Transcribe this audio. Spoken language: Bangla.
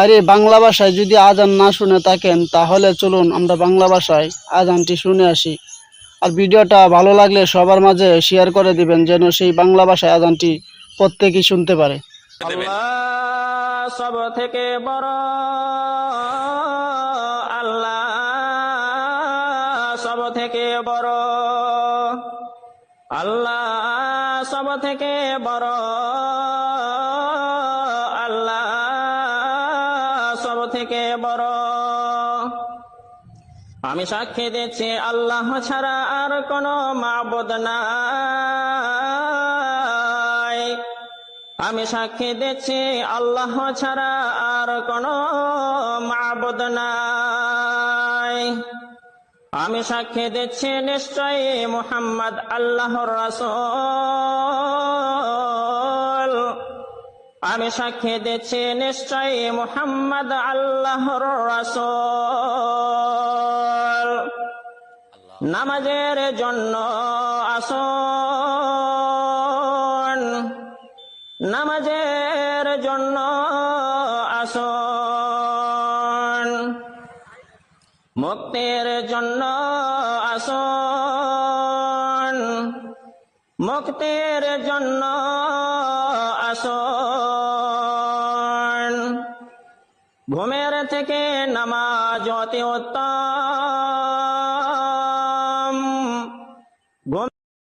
বাইরে বাংলা ভাষায় যদি আজান না শুনে থাকেন, তাহলে চলুন আমরা বাংলা ভাষায় আজানটি শুনে আসি। আর ভিডিওটা ভালো লাগলে সবার মাঝে শেয়ার করে দিবেন, যেন সেই বাংলা ভাষায় আজানটি প্রত্যেকেই শুনতে পারে। সব থেকে বড়, আল্লাহ সব থেকে বড়, আল্লাহ সব থেকে বড়। থেকে বড়। আমি সাক্ষী দিচ্ছি, আল্লাহ ছাড়া আর কোনো মাবুদ নাই। আমি সাক্ষী দিচ্ছি, আল্লাহ ছাড়া আর কোনো মাবুদ নাই। আমি সাক্ষী দিচ্ছি, নিশ্চয়ই মুহাম্মদ আল্লাহর রাসূল। আমি সাক্ষী দিচ্ছি নিশ্চয়ই মুহাম্মদ আল্লাহর রাসূল। নামাজের জন্য আসুন। নামাজের জন্য আসুন। মুক্তির জন্য আসুন। মুক্তির জন্য আসুন ঘুমের থেকে নামাজ অতি উত্তম।